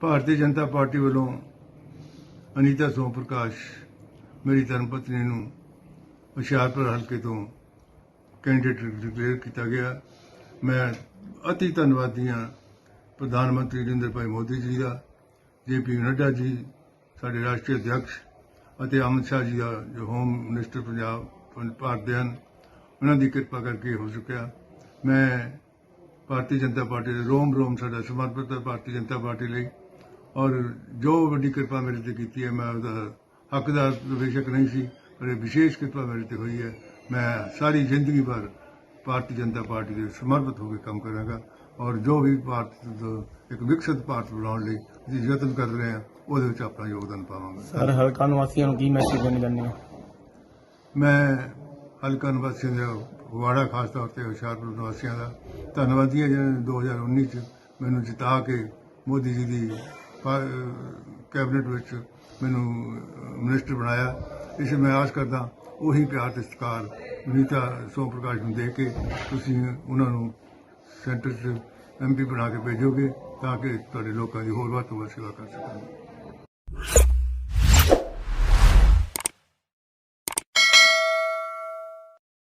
Bharatiya Janata party ਵੱਲੋਂ ਅਨੀਤਾ ਸੋਮ ਪ੍ਰਕਾਸ਼ ਮੇਰੀ ਧਰਮ ਪਤਨੀ ਨੂੰ ਹੁਸ਼ਿਆਰਪੁਰ ਹਲਕੇ ਤੋਂ ਕੈਂਡੀਡੇਟ ਡਿਕਲੇਅਰ ਕੀਤਾ ਗਿਆ। ਮੈਂ ਅਤੀ ਧੰਨਵਾਦੀ ਹਾਂ ਪ੍ਰਧਾਨ ਮੰਤਰੀ ਨਰਿੰਦਰ ਭਾਈ ਮੋਦੀ ਜੀ ਦਾ ਜੇਪੀ ਨੱਡਾ ਜੀ, ਸਾਡੇ ਰਾਸ਼ਟਰੀ ਅਧਿਕਸ਼ ਅਤੇ ਅਮਿਤ ਸ਼ਾਹ ਜੀ ਦਾ ਜੋ ਹੋਮ ਮਿਨਿਸਟਰ ਪੰਜਾਬ ਭਾਰਤ ਦੇ ਹਨ, ਉਹਨਾਂ ਦੀ ਕਿਰਪਾ ਕਰਕੇ ਹੋ ਚੁੱਕਿਆ। ਮੈਂ ਭਾਰਤੀ ਜਨਤਾ ਪਾਰਟੀ ਦੇ ਰੋਮ ਰੋਮ ਸਾਡਾ ਸਮਰਪਿਤ ਹੈ, ਭਾਰਤੀ ਜਨਤਾ ਪਾਰਟੀ ਲਈ। ਔਰ ਜੋ ਵੱਡੀ ਕਿਰਪਾ ਮੇਰੇ ਤੇ ਕੀਤੀ ਹੈ ਮੈਂ ਉਹਦਾ ਹੱਕਦਾਰ ਬੇਸ਼ੱਕ ਨਹੀਂ ਸੀ ਪਰ ਇਹ ਵਿਸ਼ੇਸ਼ ਕਿਰਪਾ ਮੇਰੇ ਤੇ ਹੋਈ ਹੈ। ਮੈਂ ਸਾਰੀ ਜ਼ਿੰਦਗੀ ਭਰ ਭਾਰਤੀ ਜਨਤਾ ਪਾਰਟੀ ਦੇ ਸਮਰਪਿਤ ਹੋ ਕੇ ਕੰਮ ਕਰਾਂਗਾ ਔਰ ਜੋ ਵੀ ਭਾਰਤ ਇੱਕ ਵਿਕਸਿਤ ਭਾਰਤ ਬਣਾਉਣ ਲਈ ਅਸੀਂ ਯਤਨ ਕਰ ਰਹੇ ਹਾਂ ਉਹਦੇ ਵਿੱਚ ਆਪਣਾ ਯੋਗਦਾਨ ਪਾਵਾਂਗਾ। ਸਰ ਹਲਕਾ ਨਿਵਾਸੀਆਂ ਨੂੰ ਕੀ ਮੈਸੇਜ ਦੇਣਾ ਚਾਹੁੰਦੇ ਹੋ? ਮੈਂ ਹਲਕਾ ਨਿਵਾਸੀਆਂ ਦਾ ਵਾੜਾ ਖਾਸ ਤੌਰ ਤੇ ਹੁਸ਼ਿਆਰਪੁਰ ਨਿਵਾਸੀਆਂ ਦਾ ਧੰਨਵਾਦੀ ਹਾਂ ਜਿਹਨਾਂ ਨੇ 2019 ਚ ਮੈਨੂੰ ਜਿਤਾ ਕੇ ਮੋਦੀ ਜੀ ਦੀ ਕੈਬਨਿਟ ਵਿੱਚ ਮੈਨੂੰ ਮਿਨਿਸਟਰ ਬਣਾਇਆ। ਇਸ ਲਈ ਮੈਂ ਆਸ ਕਰਦਾ, ਉਹੀ ਪਿਆਰ ਤੇ ਸਤਿਕਾਰ ਨੀਤਾ ਸੋਮ ਪ੍ਰਕਾਸ਼ ਨੂੰ ਦੇ ਕੇ ਤੁਸੀਂ ਉਹਨਾਂ ਨੂੰ ਸੈਂਟਰ 'ਚ ਐਮਪੀ ਬਣਾ ਕੇ ਭੇਜੋਗੇ, ਤਾਂ ਕਿ ਤੁਹਾਡੇ ਲੋਕਾਂ ਦੀ ਹੋਰ ਵੱਧ ਤੋਂ ਵੱਧ ਸੇਵਾ ਕਰ ਸਕਣ।